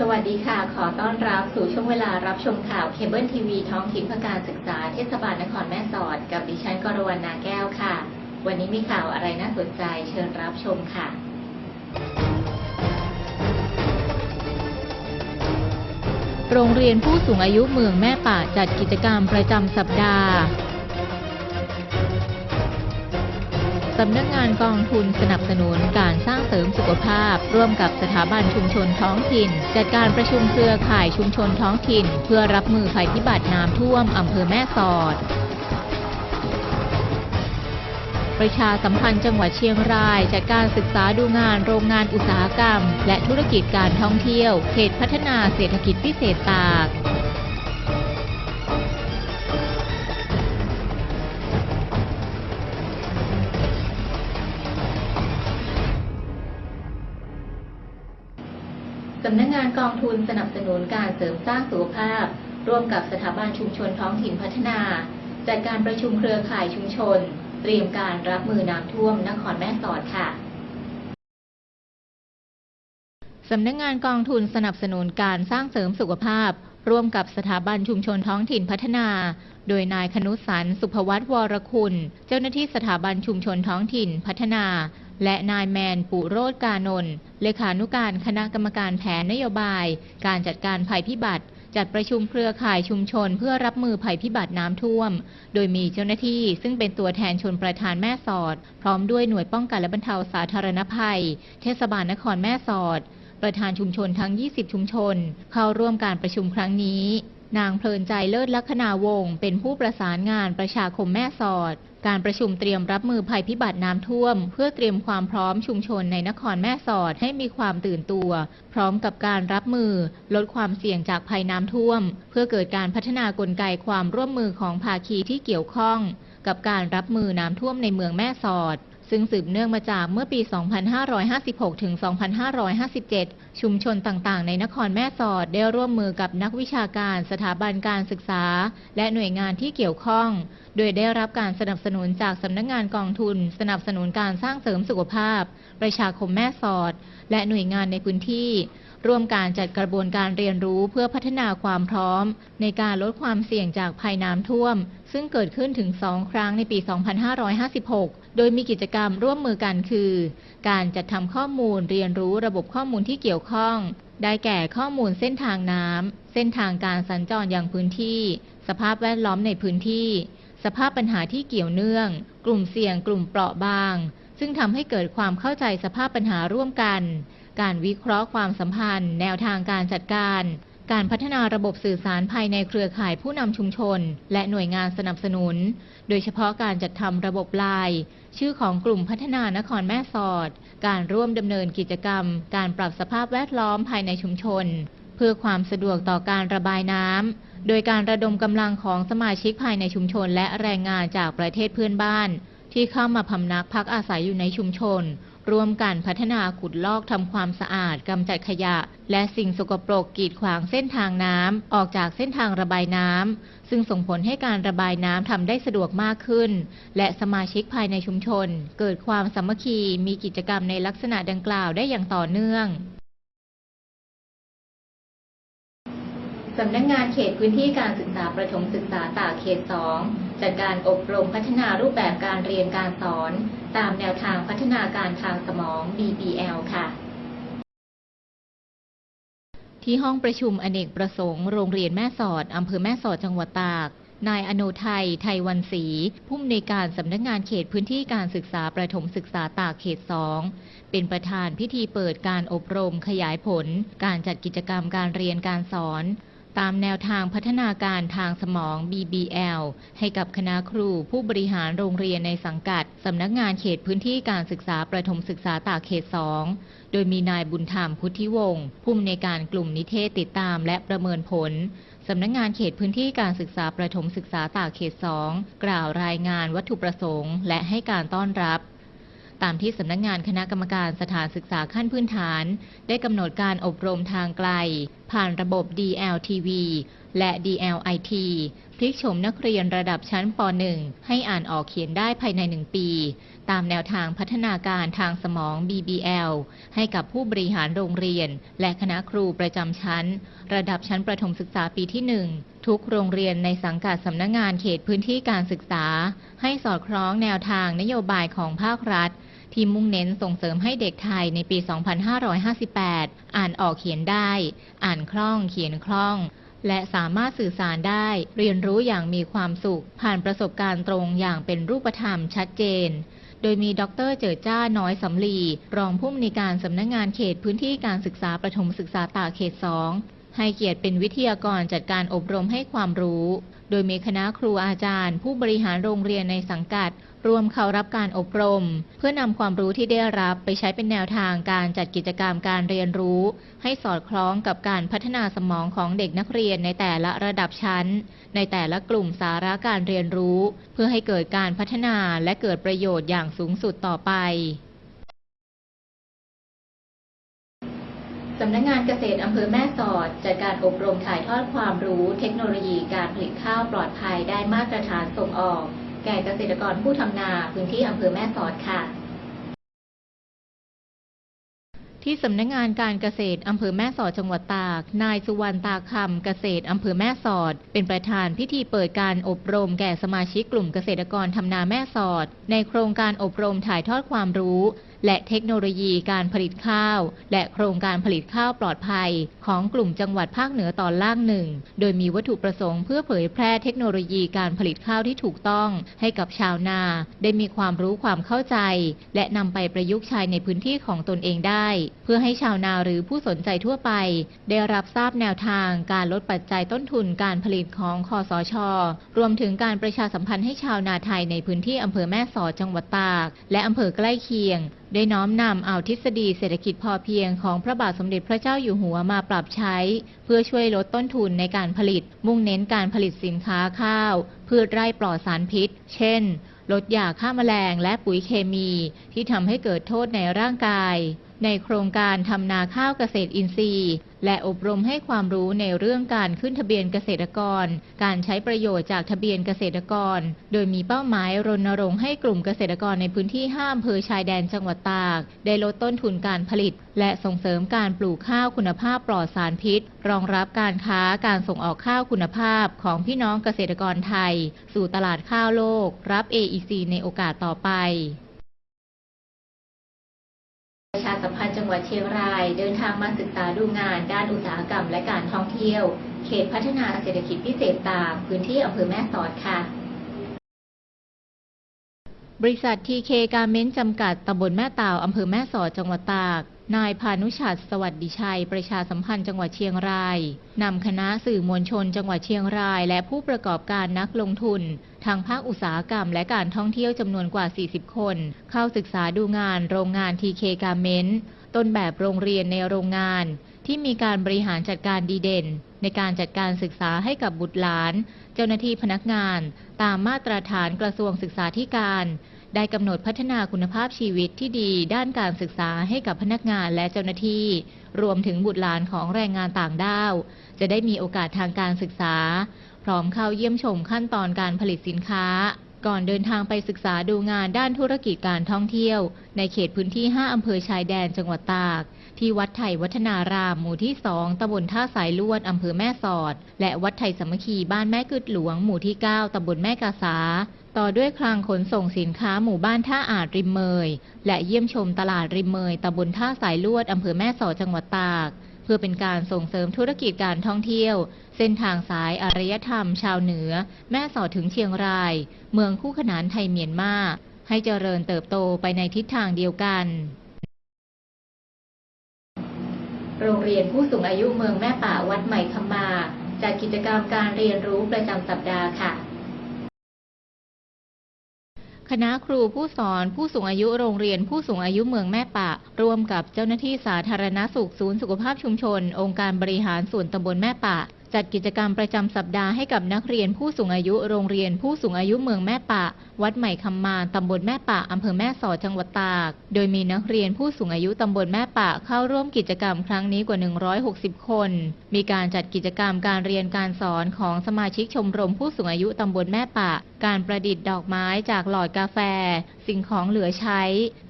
สวัสดีค่ะ ขอต้อนรับสู่ช่วงเวลารับชมข่าวเคเบิลทีวีท้องถิ่นเพื่อการศึกษาเทศบาลนครแม่สอด กับดิฉันกรวรรณนาแก้วค่ะ วันนี้มีข่าวอะไรน่าสนใจเชิญรับชมค่ะ โรงเรียนผู้สูงอายุเมืองแม่ป่าจัดกิจกรรมประจำสัปดาห์ สำนักงานกองทุนสนับสนุนการสร้างเสริมสุขภาพ ร่วมกับสถาบันชุมชนท้องถิ่น จัดการประชุมเครือข่ายชุมชนท้องถิ่น เพื่อรับมือภัยพิบัติน้ำท่วมอำเภอแม่สอดประชาสัมพันธ์จังหวัดเชียงรายจัดการศึกษาดูงานโรงงานอุตสาหกรรม และธุรกิจการท่องเที่ยว เขตพัฒนาเศรษฐกิจพิเศษตาก กองทุนสนับสนุนการเสริมสร้างสุขภาพ ร่วมกับสถาบันชุมชนท้องถิ่นพัฒนา จัดการประชุมเครือข่ายชุมชน เตรียมการรับมือน้ำท่วมนครแม่สอดค่ะสำนักงานกองทุนสนับสนุนการสร้างเสริมสุขภาพ ร่วมกับสถาบันชุมชนท้องถิ่นพัฒนา โดยนายคนุสันสุภวัตวรคุณ เจ้าหน้าที่สถาบันชุมชนท้องถิ่นพัฒนา และนายแมนปุโรธกานนท์เลขานุการคณะกรรมการแผนนโยบาย การจัดการภัยพิบัติ จัดประชุมเครือข่ายชุมชนเพื่อรับมือภัยพิบัติน้ำท่วม โดยมีเจ้าหน้าที่ซึ่งเป็นตัวแทนชนประธานแม่สอด พร้อมด้วยหน่วยป้องกันและบรรเทาสาธารณภัย เทศบาลนครแม่สอด ประธานชุมชนทั้ง 20 ชุมชน เข้าร่วมการประชุมครั้งนี้ นางเพลินใจเลิศลักษณาวงศ์เป็นผู้ประสานงานประชาคมแม่สอด การประชุมเตรียมรับมือภัยพิบัติน้ำท่วม เพื่อเตรียมความพร้อมชุมชนในนครแม่สอดให้มีความตื่นตัว พร้อมกับการรับมือ ลดความเสี่ยงจากภัยน้ำท่วม เพื่อเกิดการพัฒนากลไกความร่วมมือของภาคีที่เกี่ยวข้อง กับการรับมือน้ำท่วมในเมืองแม่สอด ซึ่งสืบเนื่องมาจากเมื่อปี 2556 ถึง 2557 ชุมชนต่างๆ ในนครแม่สอดได้ร่วมมือกับนักวิชาการสถาบันการศึกษา และหน่วยงานที่เกี่ยวข้อง โดยได้รับการสนับสนุนจากสำนักงานกองทุน สนับสนุนการสร้างเสริมสุขภาพ ประชาคมแม่สอด และหน่วยงานในพื้นที่ ร่วมการจัดกระบวนการเรียนรู้เพื่อพัฒนาความพร้อม ในการลดความเสี่ยงจากภัยน้ำท่วม ซึ่งเกิดขึ้นถึง2ครั้งในปี 2556 โดยมีกิจกรรมร่วมมือกันคือ การจัดทำข้อมูลเรียนรู้ระบบข้อมูลที่เกี่ยวข้อง ได้แก่ข้อมูลเส้นทางน้ำ เส้นทางการสัญจรอย่างพื้นที่ สภาพแวดล้อมในพื้นที่ สภาพปัญหาที่เกี่ยวเนื่อง กลุ่มเสี่ยง กลุ่มเปราะบาง ซึ่งทำให้เกิดความเข้าใจสภาพปัญหาร่วมกัน การวิเคราะห์ความสัมพันธ์ แนวทางการจัดการ การพัฒนาระบบสื่อสารภายในเครือข่ายผู้นำชุมชน และหน่วยงานสนับสนุน โดยเฉพาะการจัดทำระบบไลน์ชื่อของกลุ่มพัฒนานครแม่สอด การร่วมดำเนินกิจกรรม การปรับสภาพแวดล้อมภายในชุมชน เพื่อความสะดวกต่อการระบายน้ำโดยการระดมกำลังของสมาชิกภายในชุมชน และแรงงานจากประเทศเพื่อนบ้าน ที่เข้ามาพำนักพักอาศัยอยู่ในชุมชน ร่วมกันพัฒนาขุดลอกทำความสะอาดกำจัดขยะ และสิ่งสกปรกกีดขวางเส้นทางน้ำออกจากเส้นทางระบายน้ำซึ่งส่งผลให้การระบายน้ำทำได้สะดวกมากขึ้น และสมาชิกภายในชุมชน เกิดความสามัคคีมีกิจกรรมในลักษณะดังกล่าวได้อย่างต่อเนื่อง สำนักงานเขตพื้นที่การศึกษาประถมศึกษาตากเขต 2 จัดการอบรมพัฒนารูปแบบการเรียนการสอน ตามแนวทางพัฒนาการทางสมอง BBL ค่ะ ที่ห้องประชุมอเนกประสงค์ โรงเรียนแม่สอดอำเภอแม่สอดจังหวัดตากนายอโนไทย ไทยวันศรีผู้อำนวยการสำนักงานเขตพื้นที่การศึกษาประถมศึกษาตากเขต 2 เป็นประธานพิธีเปิดการอบรมขยายผล การจัดกิจกรรมการเรียนการสอน ตามแนวทางพัฒนาการทางสมอง BBL ให้กับคณะครูผู้บริหารโรงเรียนในสังกัด สำนักงานเขตพื้นที่การศึกษาประถมศึกษาตากเขต 2 โดยมีนายบุญธรรมพุทธิวงศ์ผู้อำนวยการกลุ่มนิเทศติดตามและประเมินผลสำนักงานเขตพื้นที่การศึกษาประถมศึกษาตากเขต 2 กล่าวรายงานวัตถุประสงค์ และให้การต้อนรับ ตามที่สำนักงานคณะกรรมการสถานศึกษาขั้นพื้นฐาน ได้กำหนดการอบรมทางไกล ผ่านระบบ DLTV และ DLIT พลิกโฉมนักเรียนระดับชั้นป .1 ให้อ่านออกเขียนได้ภายใน 1 ปี ตามแนวทางพัฒนาการทางสมอง BBL ให้กับผู้บริหารโรงเรียน และคณะครูประจำชั้น ระดับชั้นประถมศึกษาปีที่ 1 ทุกโรงเรียนในสังกัดสำนักงงานเขตพื้นที่การศึกษา ให้สอดคล้องแนวทางนโยบายของภาครัฐที่มุ่งเน้นส่งเสริมให้เด็กไทยในปี 2558 อ่านออกเขียนได้ อ่านคล่องเขียนคล่อง และสามารถสื่อสารได้เรียนรู้อย่างมีความสุข ผ่านประสบการณ์ตรงอย่างเป็นรูปธรรมชัดเจน โดยมีดรเจิดจ้าน้อยสำลี รองผู้อำนวยการสำนักงงานเขตพื้นที่การศึกษาประถมศึกษาตากเขต 2 ให้เกียรติเป็นวิทยากรจัดการอบรมให้ความรู้ โดยมีคณะครูอาจารย์ ผู้บริหารโรงเรียนในสังกัดรวมเข้ารับการอบรม เพื่อนำความรู้ที่ได้รับไปใช้เป็นแนวทางการจัดกิจกรรมการเรียนรู้ ให้สอดคล้องกับการพัฒนาสมองของเด็กนักเรียนในแต่ละระดับชั้น ในแต่ละกลุ่มสาระการเรียนรู้ เพื่อให้เกิดการพัฒนาและเกิดประโยชน์อย่างสูงสุดต่อไป สำนักงานเกษตรอำเภอแม่สอดจัดการอบรมถ่ายทอดความรู้เทคโนโลยีการผลิตข้าวปลอดภัยได้มาตรฐานส่งออก แก่เกษตรกรผู้ทำนาพื้นที่อำเภอแม่สอดค่ะ ที่สำนักงานการเกษตรอำเภอแม่สอดจังหวัดตาก นายสุวรรณตาคำเกษตรอำเภอแม่สอด เป็นประธานพิธีเปิดการอบรมแก่สมาชิกกลุ่มเกษตรกรทำนาแม่สอด ในโครงการอบรมถ่ายทอดความรู้ และเทคโนโลยีการผลิตข้าว และโครงการผลิตข้าวปลอดภัย ของกลุ่มจังหวัดภาคเหนือตอนล่างหนึ่ง โดยมีวัตถุประสงค์เพื่อเผยแพร่เทคโนโลยีการผลิตข้าวที่ถูกต้อง ให้กับชาวนา ได้มีความรู้ความเข้าใจ และนำไปประยุกต์ใช้ในพื้นที่ของตนเองได้ เพื่อให้ชาวนาหรือผู้สนใจทั่วไป ได้รับทราบแนวทางการลดปัจจัยต้นทุนการผลิตของคอสช รวมถึงการประชาสัมพันธ์ให้ชาวนาไทยในพื้นที่อำเภอแม่สอดจังหวัดตาก และอำเภอใกล้เคียงได้น้อมนำเอาทฤษฎีเศรษฐกิจพอเพียงของพระบาทสมเด็จพระเจ้าอยู่หัวมาปรับใช้ เพื่อช่วยลดต้นทุนในการผลิต มุ่งเน้นการผลิตสินค้าข้าว พืชไร่ปลอดสารพิษ เช่น ลดยาฆ่าแมลงและปุ๋ยเคมีที่ทำให้เกิดโทษในร่างกาย ในโครงการทำนาข้าวเกษตรอินทรีย์ และอบรมให้ความรู้ในเรื่องการขึ้นทะเบียนเกษตรกร การใช้ประโยชน์จากทะเบียนเกษตรกร โดยมีเป้าหมายรณรงค์ให้กลุ่มเกษตรกรในพื้นที่ห้าอำเภอชายแดนจังหวัดตาก ได้ลดต้นทุนการผลิต และส่งเสริมการปลูกข้าวคุณภาพปลอดสารพิษ รองรับการค้าการส่งออกข้าวคุณภาพของพี่น้องเกษตรกรไทย สู่ตลาดข้าวโลก รับ AEC ในโอกาสต่อไป สัมพันธ์จังหวัดเชียงราย เดินทางมาศึกษาดูงานด้านอุตสาหกรรมและการท่องเที่ยว เขตพัฒนาเศรษฐกิจพิเศษตาพื้นที่อำเภอแม่สอดค่ะบริษัททีเคการเม้นจำกัด ตำบลแม่ตาวอำเภอแม่สอด จังหวัดตาก นายพานุชัดสวัสดิชัย ประชาสัมพันธ์จังหวัดเชียงราย นำคณะสื่อมวลชนจังหวัดเชียงราย และผู้ประกอบการนักลงทุน ทางภาคอุตสาหกรรมและการท่องเที่ยวจำนวนกว่า 40 คน เข้าศึกษาดูงานโรงงานทีเคการเม้นต้นแบบโรงเรียนในโรงงาน ที่มีการบริหารจัดการดีเด่น ในการจัดการศึกษาให้กับบุตรหลาน เจ้าหน้าที่พนักงาน ตามมาตรฐานกระทรวงศึกษาธิการ ได้กำหนดพัฒนาคุณภาพชีวิตที่ดี ด้านการศึกษาให้กับพนักงานและเจ้าหน้าที่ รวมถึงบุตรหลานของแรงงานต่างด้าว จะได้มีโอกาสทางการศึกษา พร้อมเข้าเยี่ยมชมขั้นตอนการผลิตสินค้า ก่อนเดินทางไปศึกษาดูงานด้านธุรกิจการท่องเที่ยว ในเขตพื้นที่ 5 อำเภอชายแดนจังหวัดตาก ที่วัดไทยวัฒนาราม หมู่ที่ 2 ตำบลท่าสายลวด อำเภอแม่สอด และวัดไทยสามัคคีบ้านแม่กึดหลวง หมู่ที่ 9 ตำบลแม่กาสาต่อด้วยคลังขนส่งสินค้าหมู่บ้านท่าอาจริมเมย และเยี่ยมชมตลาดริมเมยตำบลท่าสายลวดอำเภอแม่สอดจังหวัดตาก เพื่อเป็นการส่งเสริมธุรกิจการท่องเที่ยว เส้นทางสายอารยธรรม ชาวเหนือ แม่สอดถึงเชียงราย เมืองคู่ขนานไทยเมียนมาให้เจริญเติบโตไปในทิศทางเดียวกัน โรงเรียนผู้สูงอายุเมืองแม่ป่าวัดใหม่คำมาจัดกิจกรรมการเรียนรู้ประจำสัปดาห์ค่ะ คณะครูผู้สอนผู้สูงอายุโรงเรียนผู้สูงอายุเมืองแม่ปะ ร่วมกับเจ้าหน้าที่สาธารณสุขศูนย์สุขภาพชุมชน องค์การบริหารส่วนตำบลแม่ปะ จัดกิจกรรมประจำสัปดาห์ให้กับนักเรียนผู้สูงอายุโรงเรียนผู้สูงอายุเมืองแม่ปะ วัดใหม่คำมานตำบลแม่ปะอำเภอแม่สอดจังหวัดตาก โดยมีนักเรียนผู้สูงอายุตำบลแม่ปะเข้าร่วมกิจกรรมครั้งนี้กว่า 160 คน มีการจัดกิจกรรมการเรียนการสอนของสมาชิกชมรมผู้สูงอายุตำบลแม่ปะ การประดิษฐ์ดอกไม้จากหลอดกาแฟ สิ่งของเหลือใช้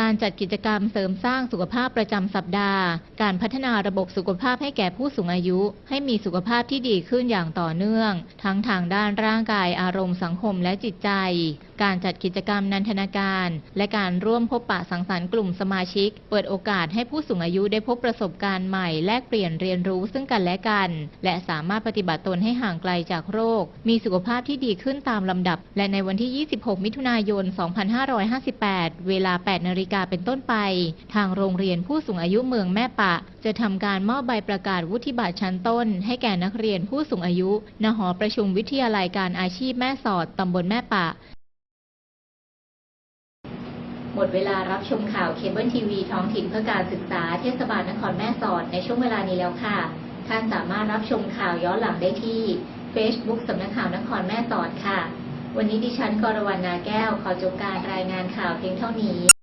การจัดกิจกรรมเสริมสร้างสุขภาพประจำสัปดาห์ การพัฒนาระบบสุขภาพให้แก่ผู้สูงอายุ ให้มีสุขภาพที่ดีขึ้นอย่างต่อเนื่อง ทั้งทางด้านร่างกายอารมณ์สังคมและจิตใจ การจัดกิจกรรมนันทนาการ และการร่วมพบปะสังสรรค์กลุ่มสมาชิก เปิดโอกาสให้ผู้สูงอายุได้พบประสบการณ์ใหม่ แลกเปลี่ยนเรียนรู้ซึ่งกันและกัน และสามารถปฏิบัติตนให้ห่างไกลจากโรค มีสุขภาพที่ดีขึ้นตามลำดับ และในวันที่ 26 มิถุนายน 2558 เวลา 8 นาฬิกาเป็นต้นไป ทางโรงเรียนผู้สูงอายุเมืองแม่ปะ จะทำการมอบใบประกาศวุฒิบัตรชั้นต้น ให้แก่นักเรียนผู้สูงอายุณหอประชุมวิทยาลัยการอาชีพแม่สอดตำบลแม่ปะ มดเวลารับชมข่าวเคเบิลทีวีท้องถิ่นเพื่อการศึกษาเทศบาลนครแม่สอดในช่วงเวลานี้แล้วค่ะ ท่านสามารถรับชมข่าวย้อนหลังได้ที่ Facebook สำนักข่าวนครแม่สอดค่ะ วันนี้ดิฉันกรวรรณนาแก้ว ขอจบการรายงานข่าวเพียงเท่านี้